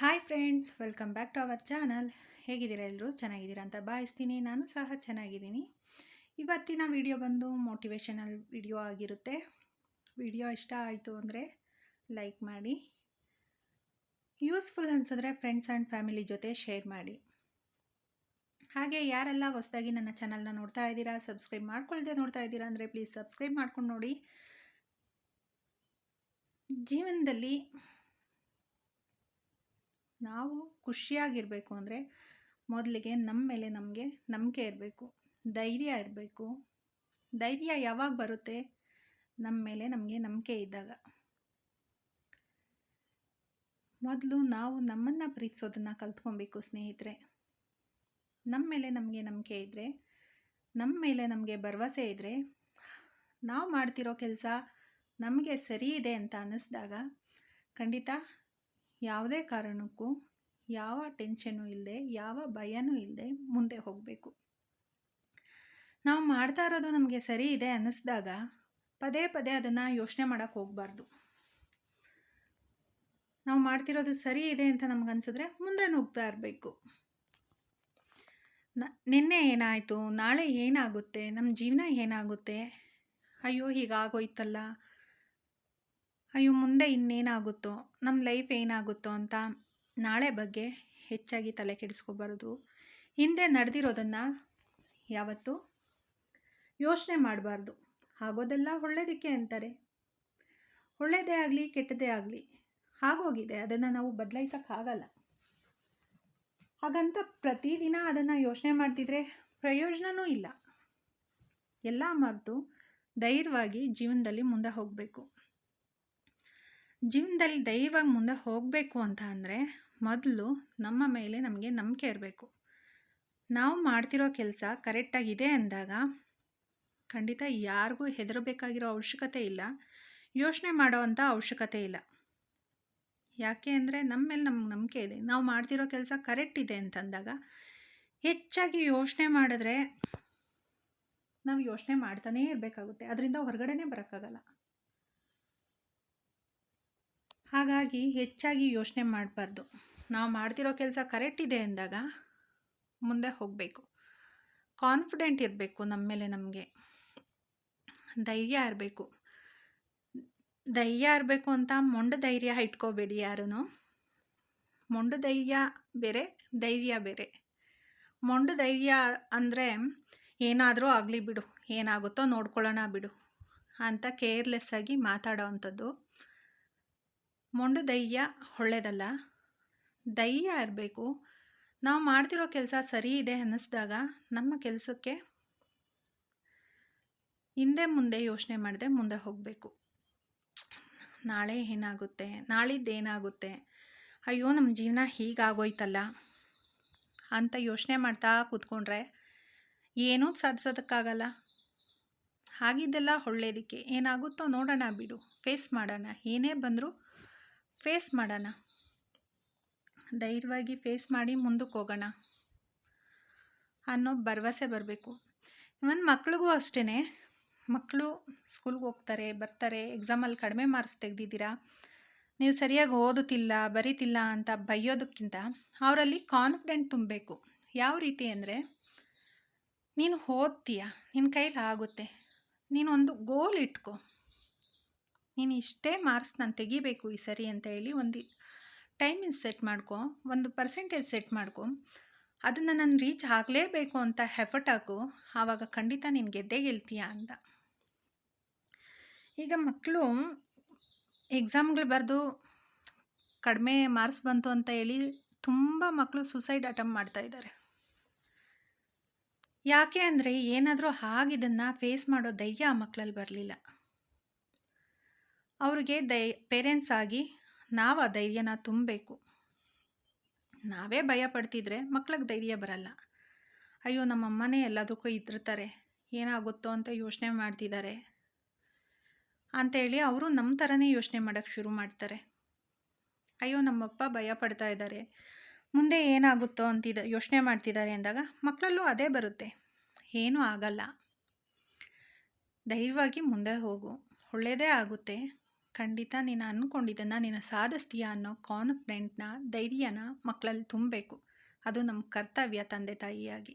Hi friends welcome back to our channel ಹೇಗಿದ್ದೀರಾ ಎಲ್ಲರೂ ಚೆನ್ನಾಗಿದ್ದೀರಾ ಅಂತ ಭಾವಿಸ್ತೀನಿ. ನಾನು ಸಹ ಚೆನ್ನಾಗಿದ್ದೀನಿ. ಇವತ್ತಿನ ವಿಡಿಯೋ ಬಂದು ಮೋಟಿವೇಶನಲ್ ವಿಡಿಯೋ ಆಗಿರುತ್ತೆ. ವಿಡಿಯೋ ಇಷ್ಟ ಆಯಿತು ಅಂದರೆ ಲೈಕ್ ಮಾಡಿ. ಯೂಸ್ಫುಲ್ ಅನಿಸಿದ್ರೆ ಫ್ರೆಂಡ್ಸ್ ಆ್ಯಂಡ್ ಫ್ಯಾಮಿಲಿ ಜೊತೆ ಶೇರ್ ಮಾಡಿ. ಹಾಗೆ ಯಾರೆಲ್ಲ ಹೊಸದಾಗಿ ನನ್ನ ಚಾನಲ್ನ ನೋಡ್ತಾ ಇದ್ದೀರಾ ಸಬ್ಸ್ಕ್ರೈಬ್ ಮಾಡ್ಕೊಳ್ದೆ ನೋಡ್ತಾ ಇದ್ದೀರಾ ಅಂದರೆ ಪ್ಲೀಸ್ ಸಬ್ಸ್ಕ್ರೈಬ್ ಮಾಡ್ಕೊಂಡು ನೋಡಿ. ಜೀವನದಲ್ಲಿ ನಾವು ಖುಷಿಯಾಗಿರಬೇಕು ಅಂದರೆ ಮೊದಲಿಗೆ ನಮ್ಮ ಮೇಲೆ ನಮಗೆ ನಂಬಿಕೆ ಇರಬೇಕು, ಧೈರ್ಯ ಇರಬೇಕು. ಧೈರ್ಯ ಯಾವಾಗ ಬರುತ್ತೆ? ನಮ್ಮ ಮೇಲೆ ನಮಗೆ ನಂಬಿಕೆ ಇದ್ದಾಗ. ಮೊದಲು ನಾವು ನಮ್ಮನ್ನು ಪ್ರೀತಿಸೋದನ್ನು ಕಲ್ತ್ಕೊಬೇಕು ಸ್ನೇಹಿತರೆ. ನಮ್ಮ ಮೇಲೆ ನಮಗೆ ನಂಬಿಕೆ ಇದ್ದರೆ ನಮ್ಮ ಮೇಲೆ ನಮಗೆ ಭರವಸೆ ಇದ್ದರೆ ನಾವು ಮಾಡ್ತಿರೋ ಕೆಲಸ ನಮಗೆ ಸರಿ ಇದೆ ಅಂತ ಅನ್ನಿಸ್ದಾಗ ಖಂಡಿತ ಯಾವುದೇ ಕಾರಣಕ್ಕೂ ಯಾವ ಟೆನ್ಷನ್ನು ಇಲ್ಲದೆ ಯಾವ ಭಯನೂ ಇಲ್ಲದೆ ಮುಂದೆ ಹೋಗಬೇಕು. ನಾವು ಮಾಡ್ತಾ ಇರೋದು ನಮಗೆ ಸರಿ ಇದೆ ಅನ್ನಿಸ್ದಾಗ ಪದೇ ಪದೇ ಅದನ್ನು ಯೋಚನೆ ಮಾಡೋಕ್ಕೆ ಹೋಗಬಾರ್ದು. ನಾವು ಮಾಡ್ತಿರೋದು ಸರಿ ಇದೆ ಅಂತ ನಮಗನ್ಸಿದ್ರೆ ಮುಂದೆ ನುಗ್ತಾ ಇರಬೇಕು. ನಿನ್ನೆ ಏನಾಯಿತು? ನಾಳೆ ಏನಾಗುತ್ತೆ? ನಮ್ಮ ಜೀವನ ಏನಾಗುತ್ತೆ? ಅಯ್ಯೋ, ಹೀಗಾಗೋಯ್ತಲ್ಲ. ಅಯ್ಯೋ, ಮುಂದೆ ಇನ್ನೇನಾಗುತ್ತೋ ನಮ್ಮ ಲೈಫ್ ಏನಾಗುತ್ತೋ ಅಂತ ನಾಳೆ ಬಗ್ಗೆ ಹೆಚ್ಚಾಗಿ ತಲೆ ಕೆಡಿಸ್ಕೋಬಾರ್ದು. ಹಿಂದೆ ನಡೆದಿರೋದನ್ನು ಯಾವತ್ತು ಯೋಚನೆ ಮಾಡಬಾರ್ದು. ಆಗೋದೆಲ್ಲ ಒಳ್ಳೇದಕ್ಕೆ ಅಂತಾರೆ. ಒಳ್ಳೆಯದೇ ಆಗಲಿ, ಕೆಟ್ಟದೇ ಆಗಲಿ, ಆಗೋಗಿದೆ. ಅದನ್ನು ನಾವು ಬದಲಾಯಿಸೋಕ್ಕಾಗಲ್ಲ ಹಾಗಂತ ಪ್ರತಿದಿನ ಅದನ್ನು ಯೋಚನೆ ಮಾಡ್ತಿದ್ರೆ ಪ್ರಯೋಜನವೂ ಇಲ್ಲ. ಎಲ್ಲ ಮರೆತು ಧೈರ್ಯವಾಗಿ ಜೀವನದಲ್ಲಿ ಮುಂದೆ ಹೋಗಬೇಕು. ಜೀವನದಲ್ಲಿ ಧೈರ್ಯವಾಗಿ ಮುಂದೆ ಹೋಗಬೇಕು ಅಂತ ಅಂದರೆ ಮೊದಲು ನಮ್ಮ ಮೇಲೆ ನಮಗೆ ನಂಬಿಕೆ ಇರಬೇಕು. ನಾವು ಮಾಡ್ತಿರೋ ಕೆಲಸ ಕರೆಕ್ಟಾಗಿದೆ ಅಂದಾಗ ಖಂಡಿತ ಯಾರಿಗೂ ಹೆದರಬೇಕಾಗಿರೋ ಅವಶ್ಯಕತೆ ಇಲ್ಲ. ಯೋಚನೆ ಮಾಡೋವಂಥ ಅವಶ್ಯಕತೆ ಇಲ್ಲ. ಯಾಕೆ ಅಂದರೆ ನಮ್ಮ ಮೇಲೆ ನಮ್ಗೆ ನಂಬಿಕೆ ಇದೆ. ನಾವು ಮಾಡ್ತಿರೋ ಕೆಲಸ ಕರೆಕ್ಟ್ ಇದೆ ಅಂತಂದಾಗ ಹೆಚ್ಚಾಗಿ ಯೋಚನೆ ಮಾಡಿದ್ರೆ ನಾವು ಯೋಚನೆ ಮಾಡ್ತಾನೇ ಇರಬೇಕಾಗುತ್ತೆ. ಅದರಿಂದ ಹೊರಗಡೆನೇ ಬರೋಕ್ಕಾಗಲ್ಲ. ಹಾಗಾಗಿ ಹೆಚ್ಚಾಗಿ ಯೋಚನೆ ಮಾಡಬಾರ್ದು. ನಾವು ಮಾಡ್ತಿರೋ ಕೆಲಸ ಕರೆಕ್ಟ್ ಇದೆ ಅಂದಾಗ ಮುಂದೆ ಹೋಗಬೇಕು. ಕಾನ್ಫಿಡೆಂಟ್ ಇರಬೇಕು ನಮ್ಮ ಮೇಲೆ ನಮಗೆ. ಧೈರ್ಯ ಇರಬೇಕು. ಧೈರ್ಯ ಇರಬೇಕು ಅಂತ ಮೊಂಡು ಧೈರ್ಯ ಇಟ್ಕೋಬೇಡಿ ಯಾರೂ ಮೊಂಡು ಧೈರ್ಯ ಬೇರೆ ಧೈರ್ಯ ಬೇರೆ. ಮೊಂಡು ಧೈರ್ಯ ಅಂದರೆ ಏನಾದರೂ ಆಗಲಿ ಬಿಡು, ಏನಾಗುತ್ತೋ ನೋಡ್ಕೊಳ್ಳೋಣ ಬಿಡು ಅಂತ ಕೇರ್ಲೆಸ್ಸಾಗಿ ಮಾತಾಡೋ ಅಂಥದ್ದು. ಮೊಂಡು ದಯ್ಯ ಒಳ್ಳೆಯದಲ್ಲ ಧೈರ್ಯ ಇರಬೇಕು. ನಾವು ಮಾಡ್ತಿರೋ ಕೆಲಸ ಸರಿ ಇದೆ ಅನ್ನಿಸ್ದಾಗ ನಮ್ಮ ಕೆಲಸಕ್ಕೆ ಹಿಂದೆ ಮುಂದೆ ಯೋಚನೆ ಮಾಡದೆ ಮುಂದೆ ಹೋಗಬೇಕು. ನಾಳೆ ಏನಾಗುತ್ತೆ? ನಾಳಿದ್ದೇನಾಗುತ್ತೆ? ಅಯ್ಯೋ ನಮ್ಮ ಜೀವನ ಹೀಗಾಗೋಯ್ತಲ್ಲ? ಅಂತ ಯೋಚನೆ ಮಾಡ್ತಾ ಕೂತ್ಕೊಂಡ್ರೆ ಏನೂ ಸಾಧಿಸೋದಕ್ಕಾಗಲ್ಲ. ಹಾಗಿದ್ದೆಲ್ಲ ಒಳ್ಳೇದಕ್ಕೆ ಏನಾಗುತ್ತೋ ನೋಡೋಣ ಬಿಡು. ಫೇಸ್ ಮಾಡೋಣ. ಏನೇ ಬಂದರೂ ಫೇಸ್ ಮಾಡೋಣ. ಧೈರ್ಯವಾಗಿ ಫೇಸ್ ಮಾಡಿ ಮುಂದಕ್ಕೆ ಹೋಗೋಣ ಅನ್ನೋ ಭರವಸೆ ಬರಬೇಕು. ಇವನ್ ಮಕ್ಳಿಗೂ ಅಷ್ಟೇ ಮಕ್ಕಳು ಸ್ಕೂಲ್ಗೆ ಹೋಗ್ತಾರೆ, ಬರ್ತಾರೆ ಎಕ್ಸಾಮಲ್ಲಿ ಕಡಿಮೆ ಮಾರ್ಕ್ಸ್ ತೆಗೆದಿದ್ದೀರಾ? ನೀವು ಸರಿಯಾಗಿ ಓದುತ್ತಿಲ್ಲ, ಬರೀತಿಲ್ಲ ಅಂತ ಬೈಯೋದಕ್ಕಿಂತ ಅವರಲ್ಲಿ ಕಾನ್ಫಿಡೆಂಟ್ ತುಂಬಬೇಕು. ಯಾವ ರೀತಿ ಅಂದರೆ, ನೀನು ಓದ್ತೀಯ? ನಿನ್ನ ಕೈಲಿ ಆಗುತ್ತೆ. ನೀನು ಒಂದು ಗೋಲ್ ಇಟ್ಕೊ. ನೀನು ಇಷ್ಟೇ ಮಾರ್ಕ್ಸ್ ನಾನು ತೆಗಿಬೇಕು ಈ ಸರಿ ಅಂತ ಹೇಳಿ ಒಂದು ಟೈಮಿಂಗ್ ಸೆಟ್ ಮಾಡ್ಕೊ, ಒಂದು ಪರ್ಸೆಂಟೇಜ್ ಸೆಟ್ ಮಾಡ್ಕೊ. ಅದನ್ನು ನಾನು ರೀಚ್ ಆಗಲೇಬೇಕು ಅಂತ ಹೆಫರ್ಟ್ ಹಾಕು. ಆವಾಗ ಖಂಡಿತ ನೀನು ಗೆದ್ದೇ ಗೆಲ್ತೀಯ ಅಂತ. ಈಗ ಮಕ್ಕಳು ಎಕ್ಸಾಮ್ಗಳು ಬರೆದು ಕಡಿಮೆ ಮಾರ್ಕ್ಸ್ ಬಂತು ಅಂತ ಹೇಳಿ ತುಂಬ ಮಕ್ಕಳು ಸುಸೈಡ್ ಅಟೆಂಪ್ ಮಾಡ್ತಾ ಇದ್ದಾರೆ ಯಾಕೆ ಅಂದರೆ ಏನಾದರೂ ಆಗಿದ್ದನ್ನು ಫೇಸ್ ಮಾಡೋ ಧೈರ್ಯ ಆ ಮಕ್ಕಳಲ್ಲಿ ಬರಲಿಲ್ಲ. ಅವ್ರಿಗೆ ದೈ ಪೇರೆಂಟ್ಸ್ ಆಗಿ ನಾವು ಆ ಧೈರ್ಯನ ತುಂಬಬೇಕು. ನಾವೇ ಭಯ ಪಡ್ತಿದ್ರೆ ಮಕ್ಳಿಗೆ ಧೈರ್ಯ ಬರಲ್ಲ. ಅಯ್ಯೋ ನಮ್ಮಮ್ಮನೇ ಎಲ್ಲದಕ್ಕೂ ಇದ್ದಿರ್ತಾರೆ ಏನಾಗುತ್ತೋ ಅಂತ ಯೋಚನೆ ಮಾಡ್ತಿದ್ದಾರೆ ಅಂತೇಳಿ ಅವರು ನಮ್ಮ ಥರನೇ ಯೋಚನೆ ಮಾಡೋಕ್ಕೆ ಶುರು ಮಾಡ್ತಾರೆ. ಅಯ್ಯೋ, ನಮ್ಮಪ್ಪ ಭಯ ಪಡ್ತಾ ಇದ್ದಾರೆ ಮುಂದೆ ಏನಾಗುತ್ತೋ ಅಂತಿದ, ಯೋಚನೆ ಮಾಡ್ತಿದ್ದಾರೆ ಅಂದಾಗ ಮಕ್ಕಳಲ್ಲೂ ಅದೇ ಬರುತ್ತೆ. ಏನೂ ಆಗಲ್ಲ. ಧೈರ್ಯವಾಗಿ ಮುಂದೆ ಹೋಗು. ಒಳ್ಳೆಯದೇ ಆಗುತ್ತೆ. ಖಂಡಿತ ನೀನು ಅಂದ್ಕೊಂಡಿದ್ದನ್ನು ನೀನು ಸಾಧಿಸ್ತೀಯ ಅನ್ನೋ ಕಾನ್ಫಿಡೆಂಟ್ನ ಧೈರ್ಯನ ಮಕ್ಕಳಲ್ಲಿ ತುಂಬಬೇಕು. ಅದು ನಮ್ಮ ಕರ್ತವ್ಯ ತಂದೆ ತಾಯಿಯಾಗಿ.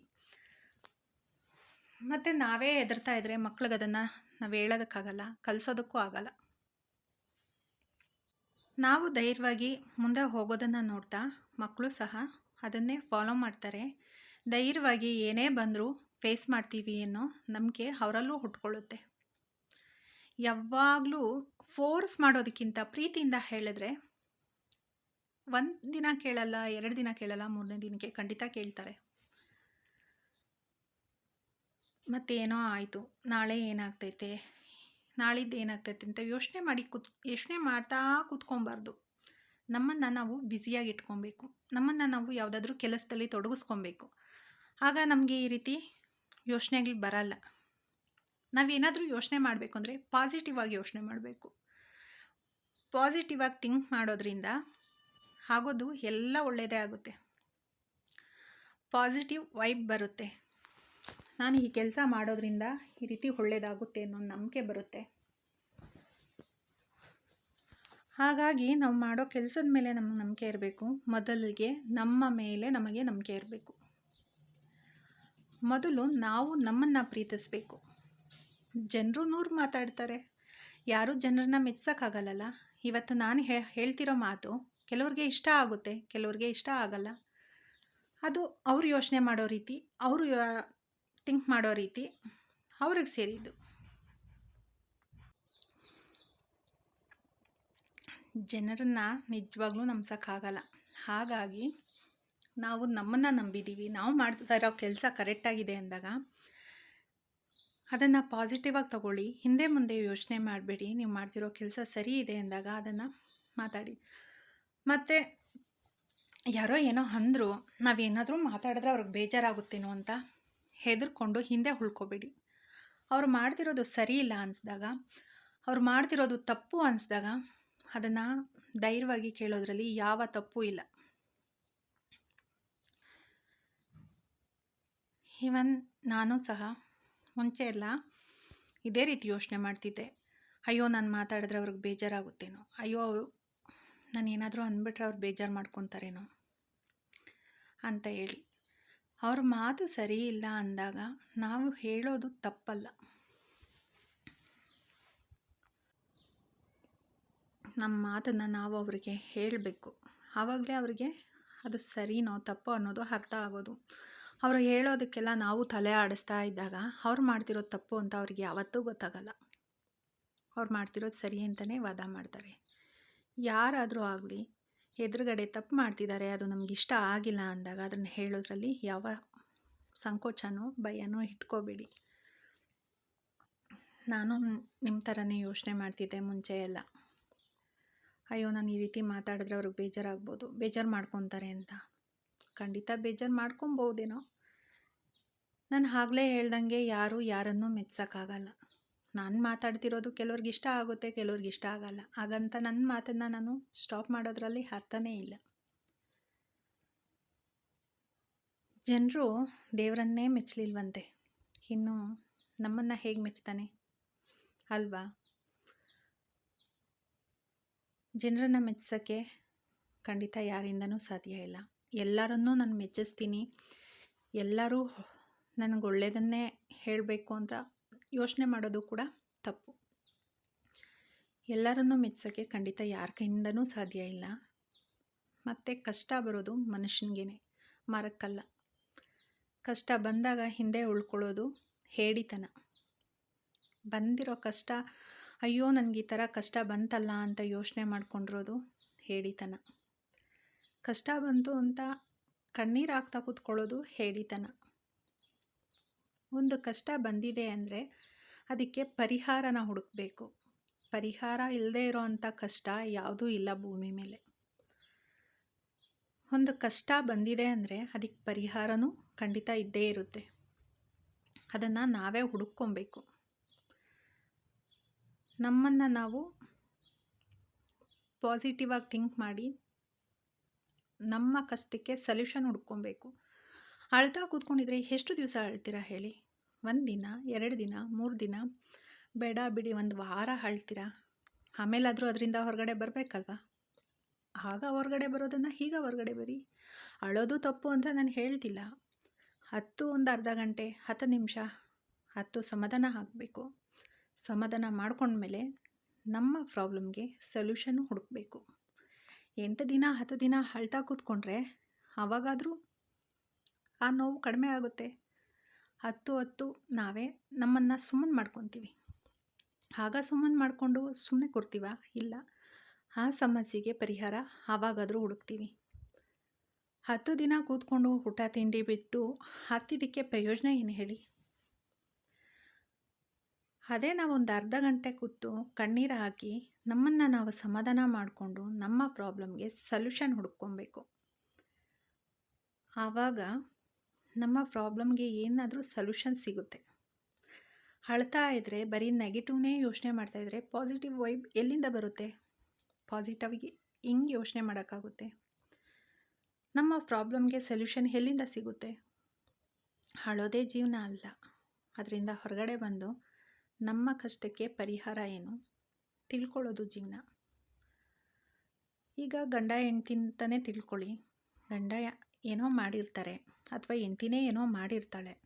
ಮತ್ತು ನಾವೇ ಹೆದರ್ತಾ ಇದ್ದರೆ ಮಕ್ಳಿಗೆ ಅದನ್ನು ನಾವು ಹೇಳೋದಕ್ಕಾಗಲ್ಲ, ಕಲಿಸೋದಕ್ಕೂ ಆಗಲ್ಲ. ನಾವು ಧೈರ್ಯವಾಗಿ ಮುಂದೆ ಹೋಗೋದನ್ನು ನೋಡ್ತಾ ಮಕ್ಕಳು ಸಹ ಅದನ್ನೇ ಫಾಲೋ ಮಾಡ್ತಾರೆ. ಧೈರ್ಯವಾಗಿ ಏನೇ ಬಂದರೂ ಫೇಸ್ ಮಾಡ್ತೀವಿ ಅನ್ನೋ ನಂಬಿಕೆ ಅವರಲ್ಲೂ ಹುಟ್ಕೊಳ್ಳುತ್ತೆ. ಯಾವಾಗಲೂ ಫೋರ್ಸ್ ಮಾಡೋದಕ್ಕಿಂತ ಪ್ರೀತಿಯಿಂದ ಹೇಳಿದ್ರೆ, ಒಂದು ಕೇಳಲ್ಲ, ಎರಡು ದಿನ ಕೇಳಲ್ಲ, ಮೂರನೇ ದಿನಕ್ಕೆ ಖಂಡಿತ ಕೇಳ್ತಾರೆ. ಮತ್ತೇನೋ ಆಯಿತು, ನಾಳೆ ಏನಾಗ್ತೈತೆ, ನಾಳಿದ್ದು ಏನಾಗ್ತೈತೆ ಅಂತ ಯೋಚನೆ ಮಾಡಿ ಕುತ್, ಯೋಚನೆ ಮಾಡ್ತಾ ಕೂತ್ಕೊಬಾರ್ದು. ನಮ್ಮನ್ನು ನಾವು ಬ್ಯುಸಿಯಾಗಿ ಇಟ್ಕೊಬೇಕು. ನಮ್ಮನ್ನು ನಾವು ಯಾವುದಾದ್ರೂ ಕೆಲಸದಲ್ಲಿ ತೊಡಗಿಸ್ಕೊಬೇಕು. ಆಗ ನಮಗೆ ಈ ರೀತಿ ಯೋಚನೆಗಳು ಬರಲ್ಲ. ನಾವೇನಾದರೂ ಯೋಚನೆ ಮಾಡಬೇಕು ಅಂದರೆ ಪಾಸಿಟಿವ್ ಆಗಿ ಯೋಚನೆ ಮಾಡಬೇಕು. ಪಾಸಿಟಿವ್ ಆಗಿ ಥಿಂಕ್ ಮಾಡೋದ್ರಿಂದ ಆಗೋದು ಎಲ್ಲ ಒಳ್ಳೆಯದೇ ಆಗುತ್ತೆ. ಪಾಸಿಟಿವ್ ವೈಬ್ ಬರುತ್ತೆ. ನಾನು ಈ ಕೆಲಸ ಮಾಡೋದ್ರಿಂದ ಈ ರೀತಿ ಒಳ್ಳೆಯದಾಗುತ್ತೆ ಅನ್ನೋ ನಂಬಿಕೆ ಬರುತ್ತೆ. ಹಾಗಾಗಿ ನಾವು ಮಾಡೋ ಕೆಲಸದ ಮೇಲೆ ನಮಗೆ ನಂಬಿಕೆ ಇರಬೇಕು. ಮೊದಲಿಗೆ ನಮ್ಮ ಮೇಲೆ ನಮಗೆ ನಂಬಿಕೆ ಇರಬೇಕು. ಮೊದಲು ನಾವು ನಮ್ಮನ್ನು ಪ್ರೀತಿಸಬೇಕು. ಜನರು ನೂರು ಮಾತಾಡ್ತಾರೆ. ಯಾರೂ ಜನರನ್ನ ಮೆಚ್ಚೋಕ್ಕಾಗಲ್ಲಲ್ಲ ಇವತ್ತು ನಾನು ಹೇಳ್ತಿರೋ ಮಾತು ಕೆಲವ್ರಿಗೆ ಇಷ್ಟ ಆಗುತ್ತೆ, ಕೆಲವ್ರಿಗೆ ಇಷ್ಟ ಆಗಲ್ಲ. ಅದು ಅವರು ಯೋಚನೆ ಮಾಡೋ ರೀತಿ, ಅವರು ಥಿಂಕ್ ಮಾಡೋ ರೀತಿ ಅವ್ರಿಗೆ ಸೇರಿದ್ದು. ಜನರನ್ನು ನಿಜವಾಗ್ಲೂ ನಂಬ್ಸೋಕ್ಕಾಗಲ್ಲ. ಹಾಗಾಗಿ ನಾವು ನಮ್ಮನ್ನು ನಂಬಿದ್ದೀವಿ ನಾವು ಮಾಡ್ತಾ ಇರೋ ಕೆಲಸ ಕರೆಕ್ಟಾಗಿದೆ ಅಂದಾಗ ಅದನ್ನು ಪಾಸಿಟಿವ್ ಆಗಿ ತಗೊಳ್ಳಿ. ಹಿಂದೆ ಮುಂದೆ ಯೋಚನೆ ಮಾಡಬೇಡಿ. ನೀವು ಮಾಡ್ತಿರೋ ಕೆಲಸ ಸರಿ ಇದೆ ಅಂದಾಗ ಅದನ್ನು ಮಾತಾಡಿ. ಮತ್ತು ಯಾರೋ ಏನೋ ಅಂದರು ನಾವೇನಾದರೂ ಮಾತಾಡಿದ್ರೆ ಅವ್ರಿಗೆ ಬೇಜಾರಾಗುತ್ತೇನೋ ಅಂತ ಹೆದರ್ಕೊಂಡು ಹಿಂದೆ ಉಳ್ಕೊಬೇಡಿ. ಅವ್ರು ಮಾಡ್ತಿರೋದು ಸರಿ ಇಲ್ಲ ಅನಿಸ್ದಾಗ, ಅವ್ರು ಮಾಡ್ತಿರೋದು ತಪ್ಪು ಅನಿಸ್ದಾಗ ಅದನ್ನು ಧೈರ್ಯವಾಗಿ ಕೇಳೋದ್ರಲ್ಲಿ ಯಾವ ತಪ್ಪು ಇಲ್ಲ. ಇವನ್ ನಾನು ಸಹ ಮುಂಚೆ ಎಲ್ಲ ಇದೇ ರೀತಿ ಯೋಚನೆ ಮಾಡ್ತಿದ್ದೆ. ಅಯ್ಯೋ, ನಾನು ಮಾತಾಡಿದ್ರೆ ಅವ್ರಿಗೆ ಬೇಜಾರಾಗುತ್ತೇನೋ. ಅಯ್ಯೋ ನಾನು ಏನಾದರೂ ಅಂದ್ಬಿಟ್ರೆ ಅವ್ರು ಬೇಜಾರು ಮಾಡ್ಕೊತಾರೇನೋ ಅಂತ ಹೇಳಿ. ಅವ್ರ ಮಾತು ಸರಿ ಇಲ್ಲ ಅಂದಾಗ ನಾವು ಹೇಳೋದು ತಪ್ಪಲ್ಲ. ನಮ್ಮ ಮಾತನ್ನು ನಾವು ಅವರಿಗೆ ಹೇಳಬೇಕು. ಆವಾಗಲೇ ಅವರಿಗೆ ಅದು ಸರಿನೋ ತಪ್ಪೋ ಅನ್ನೋದು ಅರ್ಥ ಆಗೋದು. ಅವರು ಹೇಳೋದಕ್ಕೆಲ್ಲ ನಾವು ತಲೆ ಆಡಿಸ್ತಾ ಇದ್ದಾಗ ಅವ್ರು ಮಾಡ್ತಿರೋದು ತಪ್ಪು ಅಂತ ಅವ್ರಿಗೆ ಯಾವತ್ತೂ ಗೊತ್ತಾಗಲ್ಲ. ಅವ್ರು ಮಾಡ್ತಿರೋದು ಸರಿ ಅಂತಲೇ ವಾದ ಮಾಡ್ತಾರೆ. ಯಾರಾದರೂ ಆಗಲಿ, ಎದುರುಗಡೆ ತಪ್ಪು ಮಾಡ್ತಿದ್ದಾರೆ ಅದು ನಮ್ಗೆ ಇಷ್ಟ ಆಗಿಲ್ಲ ಅಂದಾಗ ಅದನ್ನು ಹೇಳೋದ್ರಲ್ಲಿ ಯಾವ ಸಂಕೋಚನೋ, ಭಯನೋ ಇಟ್ಕೋಬೇಡಿ. ನಾನು ನಿಮ್ಮ ಥರನೇ ಯೋಚನೆ ಮಾಡ್ತಿದ್ದೆ ಮುಂಚೆ ಎಲ್ಲ. ಅಯ್ಯೋ, ನಾನು ಈ ರೀತಿ ಮಾತಾಡಿದ್ರೆ ಅವ್ರಿಗೆ ಬೇಜಾರಾಗ್ಬೋದು. ಬೇಜಾರು ಮಾಡ್ಕೊತಾರೆ ಅಂತ. ಖಂಡಿತ ಬೇಜಾರು ಮಾಡ್ಕೊಬೋದೇನೋ. ನಾನು ಆಗಲೇ ಹೇಳ್ದಂಗೆ ಯಾರು ಯಾರನ್ನೂ ಮೆಚ್ಚೋಕ್ಕಾಗಲ್ಲ ನಾನು ಮಾತಾಡ್ತಿರೋದು ಕೆಲವ್ರಿಗೆ ಇಷ್ಟ ಆಗುತ್ತೆ ಕೆಲವ್ರಿಗೆ ಇಷ್ಟ ಆಗಲ್ಲ. ಹಾಗಂತ ನನ್ನ ಮಾತನ್ನು ನಾನು ಸ್ಟಾಪ್ ಮಾಡೋದ್ರಲ್ಲಿ ಅರ್ಥನೇ ಇಲ್ಲ. ಜನರು ದೇವರನ್ನೇ ಮೆಚ್ಚಲಿಲ್ವಂತೆ ಇನ್ನು ನಮ್ಮನ್ನು ಹೇಗೆ ಮೆಚ್ತಾನೆ? ಅಲ್ವಾ? ಜನರನ್ನು ಮೆಚ್ಚಿಸೋಕ್ಕೆ ಖಂಡಿತ ಯಾರಿಂದನೂ ಸಾಧ್ಯ ಇಲ್ಲ. ಎಲ್ಲರನ್ನೂ ನಾನು ಮೆಚ್ಚಿಸ್ತೀನಿ. ಎಲ್ಲರೂ ನನಗೆ ಒಳ್ಳೆಯದನ್ನೇ ಹೇಳಬೇಕು ಅಂತ ಯೋಚನೆ ಮಾಡೋದು ಕೂಡ ತಪ್ಪು. ಎಲ್ಲರನ್ನೂ ಮೆಚ್ಚೋಕ್ಕೆ ಖಂಡಿತ ಯಾರ ಕೈಯಿಂದನೂ ಸಾಧ್ಯ ಇಲ್ಲ. ಮತ್ತು ಕಷ್ಟ ಬರೋದು ಮನುಷ್ಯನಿಗೇನೆ, ಮರಕ್ಕಲ್ಲ. ಕಷ್ಟ ಬಂದಾಗ ಹಿಂದೆ ಉಳ್ಕೊಳ್ಳೋದು ಹೇಡಿತನ. ಬಂದಿರೋ ಕಷ್ಟ, ಅಯ್ಯೋ ನನಗೆ ಈ ಥರ ಕಷ್ಟ ಬಂತಲ್ಲ ಅಂತ ಯೋಚನೆ ಮಾಡ್ಕೊಂಡಿರೋದು ಹೇಡಿತನ. ಕಷ್ಟ ಬಂತು ಅಂತ ಕಣ್ಣೀರು ಹಾಕ್ತಾ ಕೂತ್ಕೊಳ್ಳೋದು ಹೇಳಿತನ. ಒಂದು ಕಷ್ಟ ಬಂದಿದೆ ಅಂದರೆ ಅದಕ್ಕೆ ಪರಿಹಾರನ ಹುಡುಕಬೇಕು. ಪರಿಹಾರ ಇಲ್ಲದೆ ಇರೋವಂಥ ಕಷ್ಟ ಯಾವುದೂ ಇಲ್ಲ ಭೂಮಿ ಮೇಲೆ. ಒಂದು ಕಷ್ಟ ಬಂದಿದೆ ಅಂದರೆ ಅದಕ್ಕೆ ಪರಿಹಾರನೂ ಖಂಡಿತ ಇದ್ದೇ ಇರುತ್ತೆ. ಅದನ್ನು ನಾವೇ ಹುಡುಕೊಬೇಕು ನಮ್ಮನ್ನು ನಾವು ಪಾಸಿಟಿವ್ ಆಗಿ ಥಿಂಕ್ ಮಾಡಿ ನಮ್ಮ ಕಷ್ಟಕ್ಕೆ ಸೊಲ್ಯೂಷನ್ ಹುಡ್ಕೊಬೇಕು. ಅಳ್ತಾ ಕೂತ್ಕೊಂಡಿದ್ರೆ ಎಷ್ಟು ದಿವಸ ಅಳ್ತೀರಾ ಹೇಳಿ? ಒಂದು ದಿನ, ಎರಡು ದಿನ, ಮೂರು ದಿನ? ಬೇಡ ಬಿಡಿ, ಒಂದು ವಾರ ಅಳ್ತೀರಾ? ಆಮೇಲಾದರೂ ಅದರಿಂದ ಹೊರಗಡೆ ಬರಬೇಕಲ್ವಾ? ಆಗ ಹೊರಗಡೆ ಬರೋದನ್ನು ಈಗ ಹೊರಗಡೆ ಬರಿ. ಅಳೋದು ತಪ್ಪು ಅಂತ ನಾನು ಹೇಳ್ತಿಲ್ಲ. ಹತ್ತು ಒಂದು ಅರ್ಧ ಗಂಟೆ, ಹತ್ತು ನಿಮಿಷ, ಹತ್ತು ಸಮಾಧಾನ ಆಗಬೇಕು. ಸಮಾಧಾನ ಮಾಡ್ಕೊಂಡ್ಮೇಲೆ ನಮ್ಮ ಪ್ರಾಬ್ಲಮ್ಗೆ ಸೊಲ್ಯೂಷನ್ ಹುಡುಕಬೇಕು. ಎಂಟು ದಿನ, ಹತ್ತು ದಿನ ಅಳ್ತಾ ಕೂತ್ಕೊಂಡ್ರೆ ಆವಾಗಾದರೂ ಆ ನೋವು ಕಡಿಮೆ ಆಗುತ್ತೆ. ಹತ್ತು ಹತ್ತು, ನಾವೇ ನಮ್ಮನ್ನು ಸುಮ್ಮನೆ ಮಾಡ್ಕೊತೀವಿ. ಆಗ ಸುಮ್ಮನೆ ಮಾಡಿಕೊಂಡು ಸುಮ್ಮನೆ ಕೊಡ್ತೀವ ಇಲ್ಲ. ಆ ಸಮಸ್ಯೆಗೆ ಪರಿಹಾರ ಆವಾಗಾದರೂ ಹುಡುಕ್ತೀವಿ. ಹತ್ತು ದಿನ ಕೂತ್ಕೊಂಡು ಊಟ, ತಿಂಡಿ ಬಿಟ್ಟು ಹತ್ತಿದ್ದಕ್ಕೆ ಪ್ರಯೋಜನ ಏನು ಹೇಳಿ? ಅದೇ ನಾವು ಒಂದು ಅರ್ಧ ಗಂಟೆ ಕೂತು ಕಣ್ಣೀರು ಹಾಕಿ ನಮ್ಮನ್ನು ನಾವು ಸಮಾಧಾನ ಮಾಡಿಕೊಂಡು ನಮ್ಮ ಪ್ರಾಬ್ಲಮ್ಗೆ ಸೊಲ್ಯೂಷನ್ ಹುಡ್ಕೊಬೇಕು. ಆವಾಗ ನಮ್ಮ ಪ್ರಾಬ್ಲಮ್ಗೆ ಏನಾದರೂ ಸೊಲ್ಯೂಷನ್ ಸಿಗುತ್ತೆ. ಅಳ್ತಾ ಇದ್ದರೆ ಬರೀ ನೆಗೆಟಿವ್ನೇ ಯೋಚನೆ ಮಾಡ್ತಾಯಿದ್ರೆ ಪಾಸಿಟಿವ್ ವೈಬ್ ಎಲ್ಲಿಂದ ಬರುತ್ತೆ? ಪಾಸಿಟಿವ್ಗೆ ಹೆಂಗೆ ಯೋಚನೆ ಮಾಡೋಕ್ಕಾಗುತ್ತೆ? ನಮ್ಮ ಪ್ರಾಬ್ಲಮ್ಗೆ ಸೊಲ್ಯೂಷನ್ ಎಲ್ಲಿಂದ ಸಿಗುತ್ತೆ? ಅಳೋದೇ ಜೀವನ ಅಲ್ಲ. ಅದರಿಂದ ಹೊರಗಡೆ ಬಂದು ನಮ್ಮ ಕಷ್ಟಕ್ಕೆ ಪರಿಹಾರ ಏನು? ತಿಳ್ಕೊಳ್ಳೋದು ಜೀವನ. ಈಗ ಗಂಡ ಹೆಂಡ್ತಿಂತಲೇ ತಿಳ್ಕೊಳ್ಳಿ. ಗಂಡ ಏನೋ ಮಾಡಿರ್ತಾರೆ ಅಥವಾ ಹೆಂಡ್ತಿನೇ ಏನೋ ಮಾಡಿರ್ತಾಳೆ.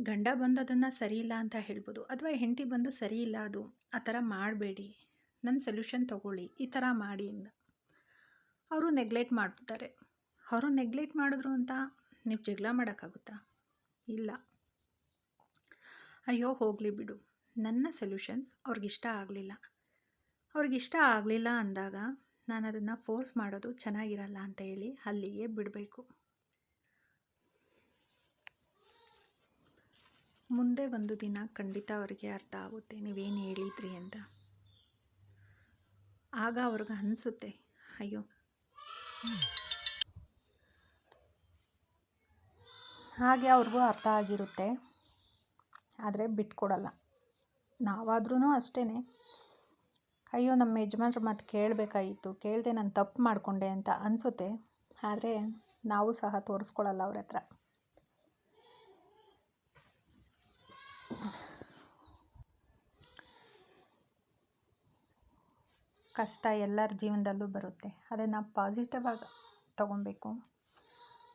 ಗಂಡ ಬಂದು ಅದನ್ನು ಸರಿ ಇಲ್ಲ ಅಂತ ಹೇಳ್ಬೋದು. ಅಥವಾ ಹೆಂಡತಿ ಬಂದು ಸರಿ ಇಲ್ಲ ಅದು, ಆ ಥರ ಮಾಡಬೇಡಿ. ನನ್ನ ಸೊಲ್ಯೂಷನ್ ತಗೊಳ್ಳಿ. ಈ ಥರ ಮಾಡಿ ಅಂದ ಅವರು ನೆಗ್ಲೆಕ್ಟ್ ಮಾಡ್ತಾರೆ ಅವರು ನೆಗ್ಲೆಕ್ಟ್ ಮಾಡಿದ್ರು ಅಂತ ನೀವು ಜಗಳ ಮಾಡೋಕ್ಕಾಗುತ್ತಾ? ಇಲ್ಲ. ಅಯ್ಯೋ, ಹೋಗಲಿ ಬಿಡು. ನನ್ನ ಸೊಲ್ಯೂಷನ್ಸ್ ಅವ್ರಿಗಿಷ್ಟ ಆಗಲಿಲ್ಲ. ಅವ್ರಿಗಿಷ್ಟ ಆಗಲಿಲ್ಲ ಅಂದಾಗ ನಾನು ಅದನ್ನು ಫೋರ್ಸ್ ಮಾಡೋದು ಚೆನ್ನಾಗಿರಲ್ಲ ಅಂತ ಹೇಳಿ ಅಲ್ಲಿಗೆ ಬಿಡಬೇಕು. ಮುಂದೆ ಒಂದು ದಿನ ಖಂಡಿತ ಅವರಿಗೆ ಅರ್ಥ ಆಗುತ್ತೆ. ನೀವೇನು ಹೇಳಿದ್ರಿ ಅಂತ. ಆಗ ಅವ್ರಿಗೆ ಅನಿಸುತ್ತೆ, ಅಯ್ಯೋ. ಹಾಗೆ ಅವ್ರಿಗೂ ಅರ್ಥ ಆಗಿರುತ್ತೆ. ಆದರೆ ಬಿಟ್ಕೊಡಲ್ಲ. ನಾವಾದ್ರೂ ಅಷ್ಟೇ ಅಯ್ಯೋ, ನಮ್ಮ ಯಜಮಾನ್ರ ಮಾತು ಕೇಳಬೇಕಾಗಿತ್ತು ಕೇಳದೆ ನಾನು ತಪ್ಪು ಮಾಡಿಕೊಂಡೆ ಅಂತ ಅನಿಸುತ್ತೆ. ಆದರೆ ನಾವು ಸಹ ತೋರಿಸ್ಕೊಳಲ್ಲ ಅವ್ರ ಹತ್ರ. ಕಷ್ಟ ಎಲ್ಲರ ಜೀವನದಲ್ಲೂ ಬರುತ್ತೆ. ಅದನ್ನು ಪಾಸಿಟಿವ್ ಆಗಿ ತಗೊಬೇಕು.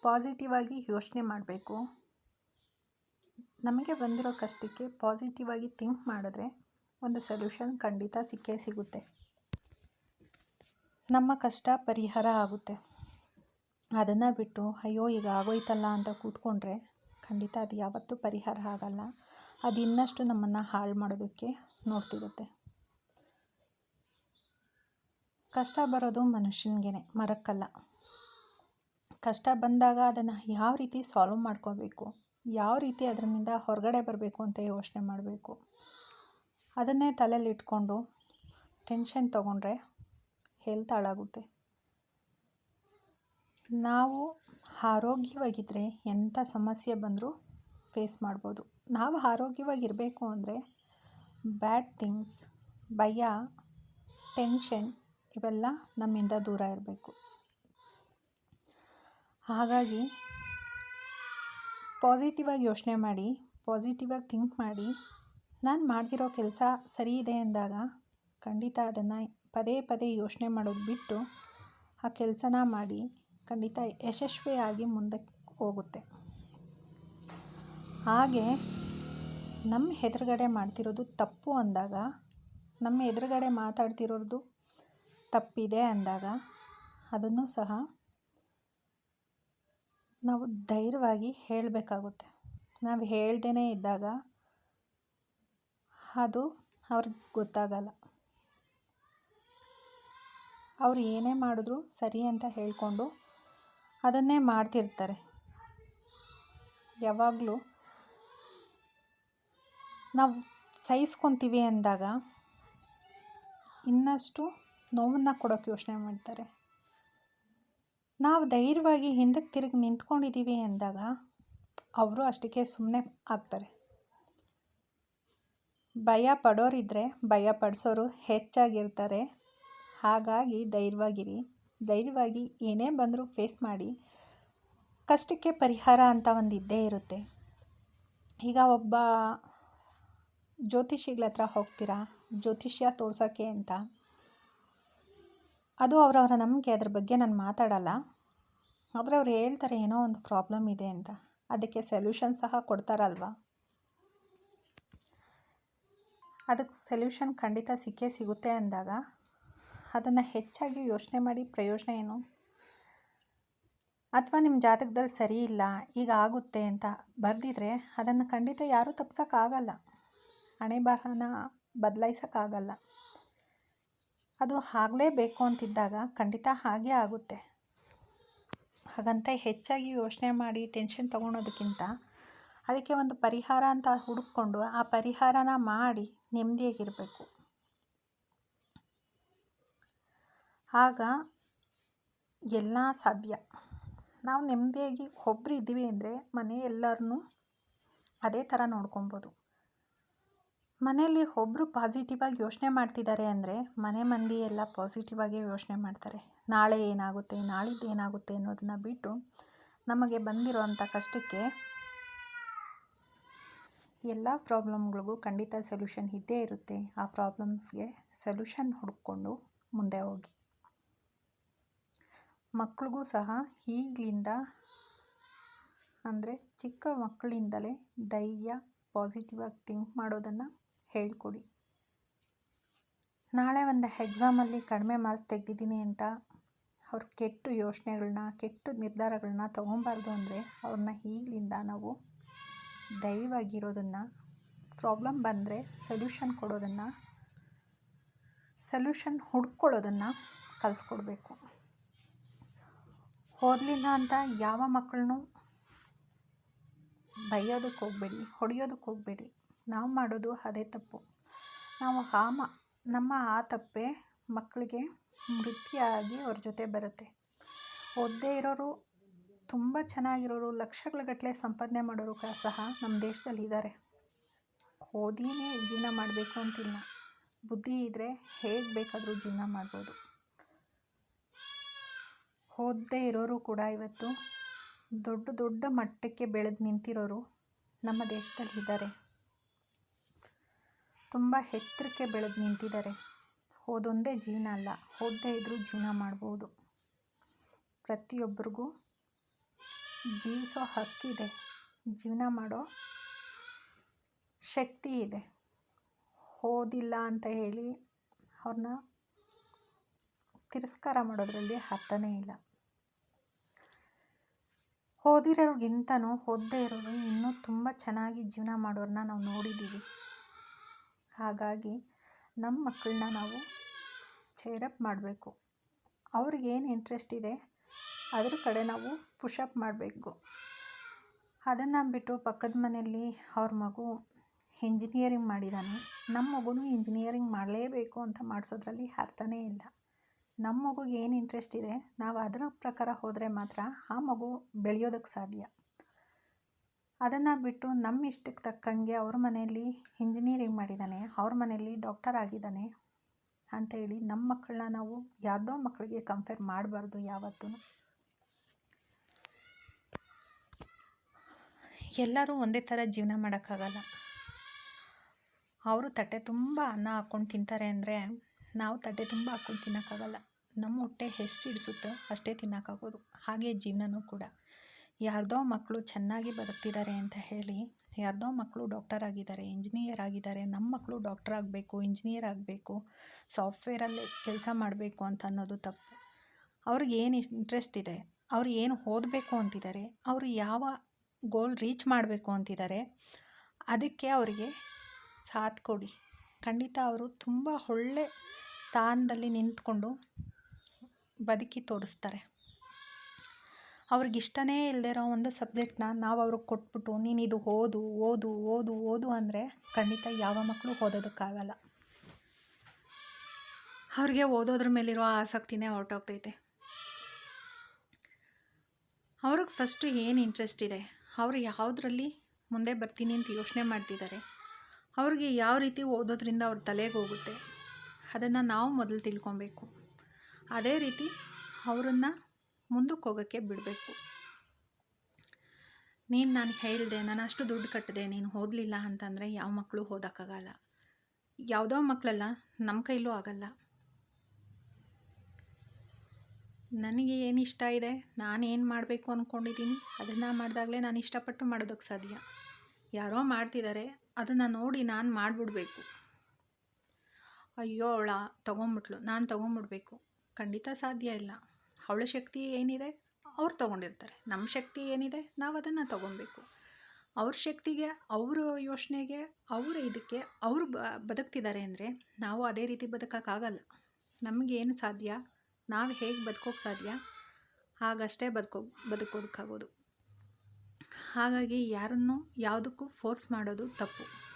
ಪಾಸಿಟಿವ್ ಆಗಿ ಯೋಚನೆ ಮಾಡಬೇಕು. ನಮಗೆ ಬಂದಿರೋ ಕಷ್ಟಕ್ಕೆ ಪಾಸಿಟಿವ್ ಆಗಿ ಥಿಂಕ್ ಮಾಡಿದ್ರೆ ಒಂದು ಸೊಲ್ಯೂಷನ್ ಖಂಡಿತ ಸಿಕ್ಕೇ ಸಿಗುತ್ತೆ. ನಮ್ಮ ಕಷ್ಟ ಪರಿಹಾರ ಆಗುತ್ತೆ. ಅದನ್ನು ಬಿಟ್ಟು, ಅಯ್ಯೋ, ಈಗ ಆಗೋಯ್ತಲ್ಲ ಅಂತ ಕೂತ್ಕೊಂಡ್ರೆ ಖಂಡಿತ ಅದು ಯಾವತ್ತೂ ಪರಿಹಾರ ಆಗಲ್ಲ. ಅದು ಇನ್ನಷ್ಟು ನಮ್ಮನ್ನು ಹಾಳು ಮಾಡೋದಕ್ಕೆ ನೋಡ್ತಿರುತ್ತೆ. ಕಷ್ಟ ಬರೋದು ಮನುಷ್ಯನಿಗೆ ಮರಕ್ಕಲ್ಲ. ಕಷ್ಟ ಬಂದಾಗ ಅದನ್ನು ಯಾವ ರೀತಿ ಸಾಲ್ವ್ ಮಾಡ್ಕೋಬೇಕು? ಯಾವ ರೀತಿ ಅದರಿಂದ ಹೊರಗಡೆ ಬರಬೇಕು ಅಂತ ಯೋಚನೆ ಮಾಡಬೇಕು. ಅದನ್ನೇ ತಲೆಯಲ್ಲಿ ಇಟ್ಕೊಂಡು ಟೆನ್ಷನ್ ತೊಗೊಂಡ್ರೆ ಹೆಲ್ತ್ ಹಾಳಾಗುತ್ತೆ. ನಾವು ಆರೋಗ್ಯವಾಗಿದ್ದರೆ ಎಂಥ ಸಮಸ್ಯೆ ಬಂದರೂ ಫೇಸ್ ಮಾಡ್ಬೋದು. ನಾವು ಆರೋಗ್ಯವಾಗಿರಬೇಕು ಅಂದರೆ ಬ್ಯಾಡ್ ಥಿಂಗ್ಸ್ ಭಯ ಟೆನ್ಷನ್ ಇವೆಲ್ಲ ನಮ್ಮಿಂದ ದೂರ ಇರಬೇಕು. ಹಾಗಾಗಿ ಪಾಸಿಟಿವ್ ಆಗಿ ಯೋಚನೆ ಮಾಡಿ ಪಾಸಿಟಿವ್ ಆಗಿ ಥಿಂಕ್ ಮಾಡಿ, ನಾನು ಮಾಡ್ತಿರೋ ಕೆಲಸ ಸರಿ ಇದೆ ಅಂದಾಗ ಖಂಡಿತ ಅದನ್ನು ಪದೇ ಪದೇ ಯೋಚನೆ ಮಾಡೋದು ಬಿಟ್ಟು ಆ ಕೆಲಸನ ಮಾಡಿ ಖಂಡಿತ ಯಶಸ್ವಿಯಾಗಿ ಮುಂದಕ್ಕೆ ಹೋಗುತ್ತೆ. ಹಾಗೆ ನಮ್ಮ ಎದುರುಗಡೆ ಮಾಡ್ತಿರೋದು ತಪ್ಪು ಅಂದಾಗ ನಮ್ಮ ಎದುರುಗಡೆ ಮಾತಾಡ್ತಿರೋದು ತಪ್ಪಿದೆ ಅಂದಾಗ ಅದನ್ನು ಸಹ ನಾವು ಧೈರ್ಯವಾಗಿ ಹೇಳಬೇಕಾಗುತ್ತೆ. ನಾವು ಹೇಳ್ದೇ ಇದ್ದಾಗ ಅದು ಅವ್ರಿಗೆ ಗೊತ್ತಾಗಲ್ಲ. ಅವ್ರು ಏನೇ ಮಾಡಿದ್ರು ಸರಿ ಅಂತ ಹೇಳಿಕೊಂಡು ಅದನ್ನೇ ಮಾಡ್ತಿರ್ತಾರೆ. ಯಾವಾಗಲೂ ನಾವು ಸಹಿಸ್ಕೊತೀವಿ ಅಂದಾಗ ಇನ್ನಷ್ಟು ನೋವನ್ನು ಕೊಡೋಕ್ಕೆ ಯೋಚನೆ ಮಾಡ್ತಾರೆ. ನಾವು ಧೈರ್ಯವಾಗಿ ಹಿಂದಕ್ಕೆ ತಿರುಗಿ ನಿಂತ್ಕೊಂಡಿದ್ದೀವಿ ಅಂದಾಗ ಅವರು ಅಷ್ಟಕ್ಕೆ ಸುಮ್ಮನೆ ಆಗ್ತಾರೆ. ಭಯ ಪಡೋರಿದ್ದರೆ ಭಯ ಪಡಿಸೋರು ಹೆಚ್ಚಾಗಿರ್ತಾರೆ. ಹಾಗಾಗಿ ಧೈರ್ಯವಾಗಿರಿ. ಧೈರ್ಯವಾಗಿ ಏನೇ ಬಂದರೂ ಫೇಸ್ ಮಾಡಿ. ಕಷ್ಟಕ್ಕೆ ಪರಿಹಾರ ಅಂತ ಒಂದು ಇದ್ದೇ ಇರುತ್ತೆ. ಈಗ ಒಬ್ಬ ಜ್ಯೋತಿಷಿಗಳ ಹತ್ರ ಹೋಗ್ತೀರಾ? ಜ್ಯೋತಿಷ್ಯ ತೋರ್ಸೋಕ್ಕೆ ಅಂತ. ಅದು ಅವರವರ ನಂಬಿಕೆ, ಅದ್ರ ಬಗ್ಗೆ ನಾನು ಮಾತಾಡಲ್ಲ. ಆದರೆ ಅವ್ರು ಹೇಳ್ತಾರೆ, ಏನೋ ಒಂದು ಪ್ರಾಬ್ಲಮ್ ಇದೆ ಅಂತ. ಅದಕ್ಕೆ ಸೊಲ್ಯೂಷನ್ ಸಹ ಕೊಡ್ತಾರಲ್ವ? ಅದಕ್ಕೆ ಸೊಲ್ಯೂಷನ್ ಖಂಡಿತ ಸಿಕ್ಕೇ ಸಿಗುತ್ತೆ ಅಂದಾಗ ಅದನ್ನು ಹೆಚ್ಚಾಗಿ ಯೋಚನೆ ಮಾಡಿ, ಪ್ರಯೋಜನ ಏನು? ಅಥವಾ ನಿಮ್ಮ ಜಾತಕದಲ್ಲಿ ಸರಿ ಇಲ್ಲ, ಈಗ ಆಗುತ್ತೆ ಅಂತ ಬರೆದಿದ್ರೆ ಅದನ್ನು ಖಂಡಿತ ಯಾರೂ ತಪ್ಸೋಕ್ಕಾಗಲ್ಲ ಹಣೆ ಬರಹನ ಬದಲಾಯಿಸೋಕ್ಕಾಗಲ್ಲ ಅದು ಆಗಲೇಬೇಕು ಅಂತಿದ್ದಾಗ ಖಂಡಿತ ಹಾಗೆ ಆಗುತ್ತೆ. ಹಾಗಂತ ಹೆಚ್ಚಾಗಿ ಯೋಚನೆ ಮಾಡಿ ಟೆನ್ಷನ್ ತೊಗೊಳೋದಕ್ಕಿಂತ ಅದಕ್ಕೆ ಒಂದು ಪರಿಹಾರ ಅಂತ ಹುಡುಕೊಂಡು ಆ ಪರಿಹಾರನ ಮಾಡಿ ನೆಮ್ಮದಿಯಾಗಿರಬೇಕು. ಆಗ ಎಲ್ಲ ಸಾಧ್ಯ. ನಾವು ನೆಮ್ಮದಿಯಾಗಿ ಒಬ್ರು ಇದ್ದೀವಿ ಅಂದರೆ ಮನೆ ಎಲ್ಲರನ್ನೂ ಅದೇ ಥರ ನೋಡ್ಕೊಬೋದು. ಮನೆಯಲ್ಲಿ ಒಬ್ಬರು ಪಾಸಿಟಿವ್ ಆಗಿ ಯೋಚನೆ ಮಾಡ್ತಿದ್ದಾರೆ ಅಂದರೆ ಮನೆ ಮಂದಿ ಎಲ್ಲ ಪಾಸಿಟಿವ್ ಆಗೇ ಯೋಚನೆ ಮಾಡ್ತಾರೆ. ನಾಳೆ ಏನಾಗುತ್ತೆ, ನಾಳಿದ್ದು ಏನಾಗುತ್ತೆ ಅನ್ನೋದನ್ನ ಬಿಟ್ಟು ನಮಗೆ ಬಂದಿರೋವಂಥ ಕಷ್ಟಕ್ಕೆ ಎಲ್ಲ ಪ್ರಾಬ್ಲಮ್ಗಳಿಗೂ ಖಂಡಿತ ಸೊಲ್ಯೂಷನ್ ಇದ್ದೇ ಇರುತ್ತೆ. ಆ ಪ್ರಾಬ್ಲಮ್ಸ್ಗೆ ಸೊಲ್ಯೂಷನ್ ಹುಡ್ಕೊಂಡು ಮುಂದೆ ಹೋಗಿ. ಮಕ್ಳಿಗೂ ಸಹ ಈಗಲಿಂದ ಅಂದರೆ ಚಿಕ್ಕ ಮಕ್ಕಳಿಂದಲೇ ಧೈರ್ಯ ಪಾಸಿಟಿವ್ ಆಗಿ ಥಿಂಕ್ ಮಾಡೋದನ್ನು ಹೇಳ್ಕೊಡಿ. ನಾಳೆ ಒಂದು ಎಕ್ಸಾಮಲ್ಲಿ ಕಡಿಮೆ ಮಾರ್ಕ್ಸ್ ತೆಗೆದಿದ್ದೀನಿ ಅಂತ ಅವ್ರು ಕೆಟ್ಟ ಯೋಚನೆಗಳನ್ನ ಕೆಟ್ಟ ನಿರ್ಧಾರಗಳನ್ನ ತೊಗೊಬಾರ್ದು ಅಂದರೆ ಅವ್ರನ್ನ ಈಗಲಿಂದ ನಾವು ದಯವಾಗಿರೋದನ್ನು ಪ್ರಾಬ್ಲಮ್ ಬಂದರೆ ಸೊಲ್ಯೂಷನ್ ಕೊಡೋದನ್ನು ಸೊಲ್ಯೂಷನ್ ಹುಡ್ಕೊಳ್ಳೋದನ್ನು ಕಲಿಸ್ಕೊಡ್ಬೇಕು. ಓದಲಿಲ್ಲ ಅಂತ ಯಾವ ಮಕ್ಕಳನ್ನೂ ಬೈಯೋದಕ್ಕೆ ಹೋಗಬೇಡಿ ಹೊಡೆಯೋದಕ್ಕೆ ಹೋಗಬೇಡಿ ನಾವು ಮಾಡೋದು ಅದೇ ತಪ್ಪು. ನಾವು ಹಾಮ, ನಮ್ಮ ಆ ತಪ್ಪೇ ಮಕ್ಕಳಿಗೆ ಮೃತ್ಯಾಗಿ ಅವ್ರ ಜೊತೆ ಬರುತ್ತೆ. ಓದದೇ ಇರೋರು, ತುಂಬ ಚೆನ್ನಾಗಿರೋರು ಲಕ್ಷಗಳ ಗಟ್ಟಲೆ ಸಂಪಾದನೆ ಮಾಡೋರು ಸಹ ನಮ್ಮ ದೇಶದಲ್ಲಿ ಇದ್ದಾರೆ. ಓದಿನೇ ಜೀವನ ಮಾಡಬೇಕು ಅಂತಿಲ್ಲ. ಬುದ್ಧಿ ಇದ್ದರೆ ಹೇಗೆ ಬೇಕಾದರೂ ಜೀವನ ಮಾಡ್ಬೋದು. ಓದದೇ ಇರೋರು ಕೂಡ ಇವತ್ತು ದೊಡ್ಡ ದೊಡ್ಡ ಮಟ್ಟಕ್ಕೆ ಬೆಳೆದು ನಿಂತಿರೋರು ನಮ್ಮ ದೇಶದಲ್ಲಿ ಇದ್ದಾರೆ. ತುಂಬ ಎತ್ತರಕ್ಕೆ ಬೆಳೆದು ನಿಂತಿದ್ದಾರೆ. ಓದೊಂದೇ ಜೀವನ ಅಲ್ಲ ಓದದೇ ಇದ್ದರೂ ಜೀವನ ಮಾಡ್ಬೋದು. ಪ್ರತಿಯೊಬ್ಬರಿಗೂ ಜೀವಿಸೋ ಹಕ್ಕಿದೆ ಜೀವನ ಮಾಡೋ ಶಕ್ತಿ ಇದೆ. ಓದಿಲ್ಲ ಅಂತ ಹೇಳಿ ಅವ್ರನ್ನ ತಿರಸ್ಕಾರ ಮಾಡೋದ್ರಲ್ಲಿ ಅರ್ಥನೇ ಇಲ್ಲ. ಓದಿರೋರಿಗಿಂತನೂ ಓದದೇ ಇರೋರು ಇನ್ನೂ ತುಂಬ ಚೆನ್ನಾಗಿ ಜೀವನ ಮಾಡೋರನ್ನ ನಾವು ನೋಡಿದ್ದೀವಿ ಹಾಗಾಗಿ ನಮ್ಮ ಮಕ್ಕಳನ್ನ ನಾವು ಚೇರಪ್ ಮಾಡಬೇಕು. ಅವ್ರಿಗೇನು ಇಂಟ್ರೆಸ್ಟ್ ಇದೆ, ಅದ್ರ ಕಡೆ ನಾವು ಪುಷಪ್ ಮಾಡಬೇಕು. ಅದನ್ನು ಬಿಟ್ಟು ಪಕ್ಕದ ಮನೆಯಲ್ಲಿ ಅವ್ರ ಮಗು ಇಂಜಿನಿಯರಿಂಗ್ ಮಾಡಿದ್ದಾನೆ ನಮ್ಮ ಮಗುನೂ ಇಂಜಿನಿಯರಿಂಗ್ ಮಾಡಲೇಬೇಕು ಅಂತ ಮಾಡಿಸೋದ್ರಲ್ಲಿ ಅರ್ಥನೇ ಇಲ್ಲ. ನಮ್ಮ ಮಗುಗೆ ಏನು ಇಂಟ್ರೆಸ್ಟ್ ಇದೆ, ನಾವು ಅದರ ಪ್ರಕಾರ ಹೋದರೆ ಮಾತ್ರ ಆ ಮಗು ಬೆಳೆಯೋದಕ್ಕೆ ಸಾಧ್ಯ. ಅದನ್ನು ಬಿಟ್ಟು ನಮ್ಮ ಇಷ್ಟಕ್ಕೆ ತಕ್ಕಂಗೆ ಅವ್ರ ಮನೆಯಲ್ಲಿ ಇಂಜಿನಿಯರಿಂಗ್ ಮಾಡಿದ್ದಾನೆ ಅವ್ರ ಮನೆಯಲ್ಲಿ ಡಾಕ್ಟರ್ ಆಗಿದ್ದಾನೆ ಅಂಥೇಳಿ ನಮ್ಮ ಮಕ್ಕಳನ್ನ ನಾವು ಯಾವುದೋ ಮಕ್ಕಳಿಗೆ ಕಂಪೇರ್ ಮಾಡಬಾರ್ದು ಯಾವತ್ತೂ ಎಲ್ಲರೂ ಒಂದೇ ಥರ ಜೀವನ ಮಾಡೋಕ್ಕಾಗಲ್ಲ. ಅವರು ತಟ್ಟೆ ತುಂಬ ಅನ್ನ ಹಾಕ್ಕೊಂಡು ತಿಂತಾರೆ ಅಂದರೆ ನಾವು ತಟ್ಟೆ ತುಂಬ ಹಾಕ್ಕೊಂಡು ತಿನ್ನೋಕ್ಕಾಗಲ್ಲ. ನಮ್ಮ ಹೊಟ್ಟೆ ಎಷ್ಟು ಹಿಡಿಸುತ್ತೋ ಅಷ್ಟೇ ತಿನ್ನೋಕ್ಕಾಗೋದು. ಹಾಗೆ ಜೀವನವೂ ಕೂಡ. ಯಾರ್ದೋ ಮಕ್ಕಳು ಚೆನ್ನಾಗಿ ಬದುಕ್ತಿದ್ದಾರೆ ಅಂತ ಹೇಳಿ, ಯಾರದೋ ಮಕ್ಕಳು ಡಾಕ್ಟರ್ ಆಗಿದ್ದಾರೆ, ಇಂಜಿನಿಯರ್ ಆಗಿದ್ದಾರೆ ನಮ್ಮ ಮಕ್ಕಳು ಡಾಕ್ಟರ್ ಆಗಬೇಕು, ಇಂಜಿನಿಯರ್ ಆಗಬೇಕು, ಸಾಫ್ಟ್ವೇರಲ್ಲಿ ಕೆಲಸ ಮಾಡಬೇಕು ಅಂತ ಅನ್ನೋದು ತಪ್ಪು. ಅವ್ರಿಗೆ ಏನು ಇಂಟ್ರೆಸ್ಟ್ ಇದೆ? ಅವ್ರು ಏನು ಓದಬೇಕು ಅಂತಿದ್ದಾರೆ? ಅವರು ಯಾವ ಗೋಲ್ ರೀಚ್ ಮಾಡಬೇಕು ಅಂತಿದ್ದಾರೆ? ಅದಕ್ಕೆ ಅವರಿಗೆ ಸಾಥ್ ಕೊಡಿ. ಖಂಡಿತ ಅವರು ತುಂಬ ಒಳ್ಳೆ ಸ್ಥಾನದಲ್ಲಿ ನಿಂತ್ಕೊಂಡು ಬದುಕಿ ತೋರಿಸ್ತಾರೆ. ಅವ್ರಿಗೆ ಇಷ್ಟನೇ ಇಲ್ಲದೆ ಇರೋ ಒಂದು ಸಬ್ಜೆಕ್ಟ್ನ ನಾವು ಅವ್ರಿಗೆ ಕೊಟ್ಬಿಟ್ಟು ನೀನು ಇದು ಓದು ಓದು ಓದು ಓದು ಅಂದರೆ ಖಂಡಿತ ಯಾವ ಮಕ್ಕಳು ಓದೋದಕ್ಕಾಗಲ್ಲ. ಅವ್ರಿಗೆ ಓದೋದ್ರ ಮೇಲಿರೋ ಆಸಕ್ತಿನೇ ಹೊರಟೋಗ್ತೈತೆ. ಅವ್ರಿಗೆ ಫಸ್ಟು ಏನು ಇಂಟ್ರೆಸ್ಟ್ ಇದೆ? ಅವರು ಯಾವುದರಲ್ಲಿ ಮುಂದೆ ಬರ್ತೀನಿ ಅಂತ ಯೋಚನೆ ಮಾಡ್ತಿದ್ದಾರೆ ಅವ್ರಿಗೆ ಯಾವ ರೀತಿ ಓದೋದ್ರಿಂದ ಅವ್ರ ತಲೆಗೆ ಹೋಗುತ್ತೆ? ಅದನ್ನು ನಾವು ಮೊದಲು ತಿಳ್ಕೊಬೇಕು. ಅದೇ ರೀತಿ ಅವರನ್ನು ಮುಂದಕ್ಕೆ ಹೋಗೋಕ್ಕೆ ಬಿಡಬೇಕು. ನೀನು ನಾನು ಹೇಳಿದೆ, ನಾನು ಅಷ್ಟು ದುಡ್ಡು ಕಟ್ಟಿದೆ, ನೀನು ಓದಲಿಲ್ಲ ಅಂತಂದರೆ ಯಾವ ಮಕ್ಕಳು ಓದೋಕ್ಕಾಗಲ್ಲ ಯಾವುದೋ ಮಕ್ಕಳೆಲ್ಲ, ನಮ್ಮ ಕೈಲೂ ಆಗಲ್ಲ. ನನಗೆ ಏನು ಇಷ್ಟ ಇದೆ, ನಾನು ಏನು ಮಾಡಬೇಕು ಅಂದ್ಕೊಂಡಿದ್ದೀನಿ ಅದನ್ನು ಮಾಡಿದಾಗಲೇ ನಾನು ಇಷ್ಟಪಟ್ಟು ಮಾಡೋದಕ್ಕೆ ಸಾಧ್ಯ. ಯಾರೋ ಮಾಡ್ತಿದ್ದಾರೆ, ಅದನ್ನು ನೋಡಿ ನಾನು ಮಾಡಿಬಿಡ್ಬೇಕು. ಅಯ್ಯೋ ಅವಳ, ತೊಗೊಂಬಿಟ್ಲು, ನಾನು ತೊಗೊಂಬಿಡ್ಬೇಕು. ಖಂಡಿತ ಸಾಧ್ಯ ಇಲ್ಲ. ಅವಳ ಶಕ್ತಿ ಏನಿದೆ? ಅವ್ರು ತೊಗೊಂಡಿರ್ತಾರೆ. ನಮ್ಮ ಶಕ್ತಿ ಏನಿದೆ? ನಾವು ಅದನ್ನು ತೊಗೊಬೇಕು. ಅವ್ರ ಶಕ್ತಿಗೆ, ಅವ್ರ ಯೋಚನೆಗೆ, ಅವರ ಇದಕ್ಕೆ ಅವರು ಬ, ಬದುಕ್ತಿದ್ದಾರೆ ಅಂದರೆ ನಾವು ಅದೇ ರೀತಿ ಬದುಕೋಕ್ಕಾಗಲ್ಲ ನಮಗೇನು ಸಾಧ್ಯ? ನಾವು ಹೇಗೆ ಬದುಕೋಕ್ಕೆ ಸಾಧ್ಯ? ಹಾಗಷ್ಟೇ ಬದುಕೋ, ಬದುಕೋದಕ್ಕಾಗೋದು. ಹಾಗಾಗಿ ಯಾರನ್ನು ಯಾವುದಕ್ಕೂ ಫೋರ್ಸ್ ಮಾಡೋದು ತಪ್ಪು.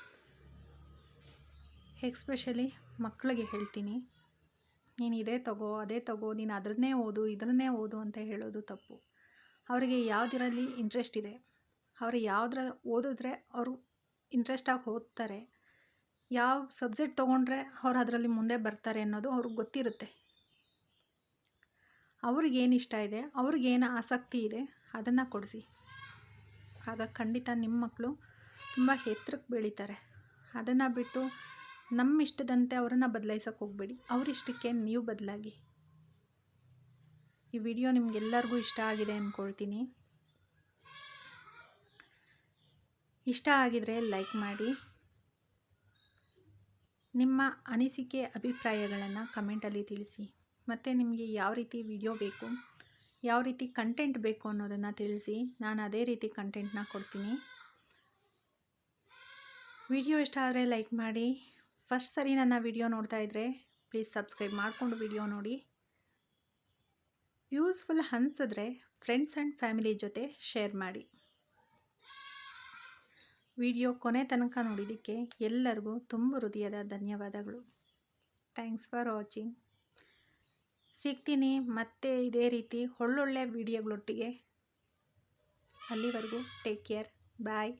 ಎಕ್ಸ್ಪೆಷಲಿ ಮಕ್ಕಳಿಗೆ ಹೇಳ್ತೀನಿ. ನೀನು ಇದೇ ತಗೋ, ಅದೇ ತಗೋ, ನೀನು ಅದನ್ನೇ ಓದು ಇದನ್ನೇ ಓದು ಅಂತ ಹೇಳೋದು ತಪ್ಪು. ಅವರಿಗೆ ಯಾವುದರಲ್ಲಿ ಇಂಟ್ರೆಸ್ಟ್ ಇದೆ? ಅವರು ಯಾವುದ್ರ, ಓದಿದ್ರೆ ಅವರು ಇಂಟ್ರೆಸ್ಟಾಗಿ ಓದ್ತಾರೆ. ಯಾವ ಸಬ್ಜೆಕ್ಟ್ ತೊಗೊಂಡ್ರೆ ಅವ್ರು ಅದರಲ್ಲಿ ಮುಂದೆ ಬರ್ತಾರೆ ಅನ್ನೋದು ಅವ್ರಿಗೆ ಗೊತ್ತಿರುತ್ತೆ. ಅವ್ರಿಗೇನು ಇಷ್ಟ ಇದೆ ಅವ್ರಿಗೇನು ಆಸಕ್ತಿ ಇದೆ, ಅದನ್ನು ಕೊಡಿಸಿ. ಆಗ ಖಂಡಿತ ನಿಮ್ಮ ಮಕ್ಕಳು ತುಂಬ ಎತ್ರಕ್ಕೆ ಬೆಳೀತಾರೆ. ಅದನ್ನು ಬಿಟ್ಟು ನಮ್ಮ ಇಷ್ಟದಂತೆ ಅವರನ್ನು ಬದಲಾಯಿಸೋಕೆ ಹೋಗಬೇಡಿ. ಅವ್ರ ಇಷ್ಟಕ್ಕೆ ನೀವು ಬದಲಾಗಿ. ಈ ವಿಡಿಯೋ ನಿಮಗೆಲ್ಲರಿಗೂ ಇಷ್ಟ ಆಗಿದೆ ಅಂದ್ಕೊಳ್ತೀನಿ ಇಷ್ಟ ಆಗಿದರೆ ಲೈಕ್ ಮಾಡಿ. ನಿಮ್ಮ ಅನಿಸಿಕೆ, ಅಭಿಪ್ರಾಯಗಳನ್ನು ಕಮೆಂಟಲ್ಲಿ ತಿಳಿಸಿ. ಮತ್ತು ನಿಮಗೆ ಯಾವ ರೀತಿ ವಿಡಿಯೋ ಬೇಕು, ಯಾವ ರೀತಿ ಕಂಟೆಂಟ್ ಬೇಕು ಅನ್ನೋದನ್ನು ತಿಳಿಸಿ. ನಾನು ಅದೇ ರೀತಿ ಕಂಟೆಂಟ್ನ ಕೊಡ್ತೀನಿ. ವಿಡಿಯೋ ಇಷ್ಟ ಆದರೆ ಲೈಕ್ ಮಾಡಿ. ಫಸ್ಟ್ ಸರಿ ನನ್ನ ವಿಡಿಯೋ ನೋಡ್ತಾ ಇದ್ದರೆ ಪ್ಲೀಸ್ ಸಬ್ಸ್ಕ್ರೈಬ್ ಮಾಡಿಕೊಂಡು ವಿಡಿಯೋ ನೋಡಿ. ಯೂಸ್ಫುಲ್ ಅನ್ಸಿದ್ರೆ ಫ್ರೆಂಡ್ಸ್ ಆ್ಯಂಡ್ ಫ್ಯಾಮಿಲಿ ಜೊತೆ ಶೇರ್ ಮಾಡಿ. ವಿಡಿಯೋ ಕೊನೆ ತನಕ ನೋಡಿದ್ದಕ್ಕೆ ಎಲ್ಲರಿಗೂ ತುಂಬ ಹೃದಯದ ಧನ್ಯವಾದಗಳು. ಥ್ಯಾಂಕ್ಸ್ ಫಾರ್ ವಾಚಿಂಗ್ ಸಿಗ್ತೀನಿ ಮತ್ತೆ ಇದೇ ರೀತಿ ಒಳ್ಳೊಳ್ಳೆ ವಿಡಿಯೋಗಳೊಟ್ಟಿಗೆ. ಅಲ್ಲಿವರೆಗೂ ಟೇಕ್ ಕೇರ್ ಬಾಯ್